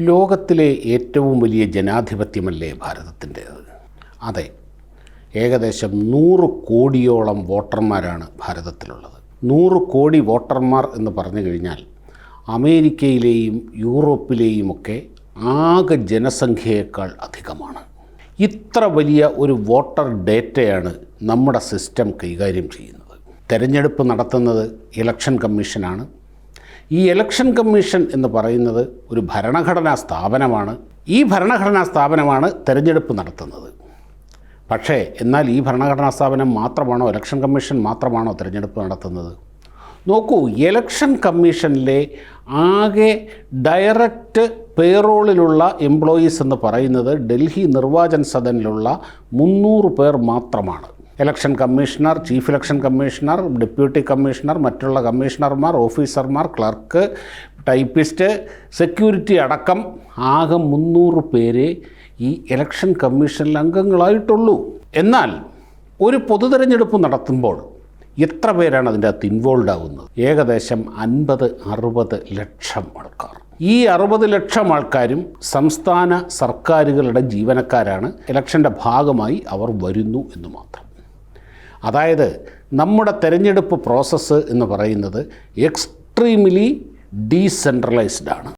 ലോകത്തിലെ ഏറ്റവും വലിയ ജനാധിപത്യമല്ലേ ഭാരതത്തിന്റേത്? അതെ ഏകദേശം നൂറ് കോടിയോളം വോട്ടർമാരാണ് ഭാരതത്തിലുള്ളത്. നൂറ് കോടി വോട്ടർമാർ എന്ന് പറഞ്ഞു കഴിഞ്ഞാൽ അമേരിക്കയിലെയും യൂറോപ്പിലെയുമൊക്കെ ആകെ ജനസംഖ്യയേക്കാൾ അധികമാണ്. ഇത്ര വലിയ ഒരു വോട്ടർ ഡേറ്റയാണ് നമ്മുടെ സിസ്റ്റം കൈകാര്യം ചെയ്യുന്നത്. തെരഞ്ഞെടുപ്പ് നടത്തുന്നത് ഇലക്ഷൻ കമ്മീഷനാണ്. ഈ ഇലക്ഷൻ കമ്മീഷൻ എന്ന് പറയുന്നത് ഒരു ഭരണഘടനാ സ്ഥാപനമാണ്. ഈ ഭരണഘടനാ സ്ഥാപനമാണ് തെരഞ്ഞെടുപ്പ് നടത്തുന്നത്. പക്ഷേ എന്നാൽ ഈ ഭരണഘടനാ സ്ഥാപനം മാത്രമാണോ ഇലക്ഷൻ കമ്മീഷൻ മാത്രമാണോ തിരഞ്ഞെടുപ്പ് നടത്തുന്നത്? നോക്കൂ ഇലക്ഷൻ കമ്മീഷനിലെ ആകെ ഡയറക്റ്റ് പേറോളിലുള്ള എംപ്ലോയീസ് എന്ന് പറയുന്നത് ഡൽഹി നിർവാചൻ സദനിലുള്ള മുന്നൂറ് പേർ മാത്രമാണ്. Election commissioner chief election commissioner deputy commissioner മറ്റുള്ള കമ്മീഷണർമാർ ഓഫീസർമാർ ക്ലർക്ക് ടൈപ്പിസ്റ്റ് സെക്യൂരിറ്റി അടക്കം ആകെ മുന്നൂറ് പേരെ ഈ ഇലക്ഷൻ കമ്മീഷനിൽ അംഗങ്ങളായിട്ടുള്ളൂ. എന്നാൽ ഒരു പൊതു തിരഞ്ഞെടുപ്പ് നടത്തുമ്പോൾ എത്ര പേരാണ് അതിന്റെ അകത്ത് ഇൻവോൾവ് ആവുന്നത്? ഏകദേശം അൻപത് അറുപത് ലക്ഷം ആൾക്കാർ. ഈ അറുപത് ലക്ഷം ആൾക്കാരും സംസ്ഥാന സർക്കാരുകളുടെ ജീവനക്കാരാണ്. ഇലക്ഷന്റെ ഭാഗമായി അവർ വരുന്നു എന്ന് മാത്രം. അതായത് നമ്മുടെ തെരഞ്ഞെടുപ്പ് പ്രോസസ്സ് എന്ന് പറയുന്നത് എക്സ്ട്രീംലി ഡീസെൻട്രലൈസ്ഡ് ആണ്.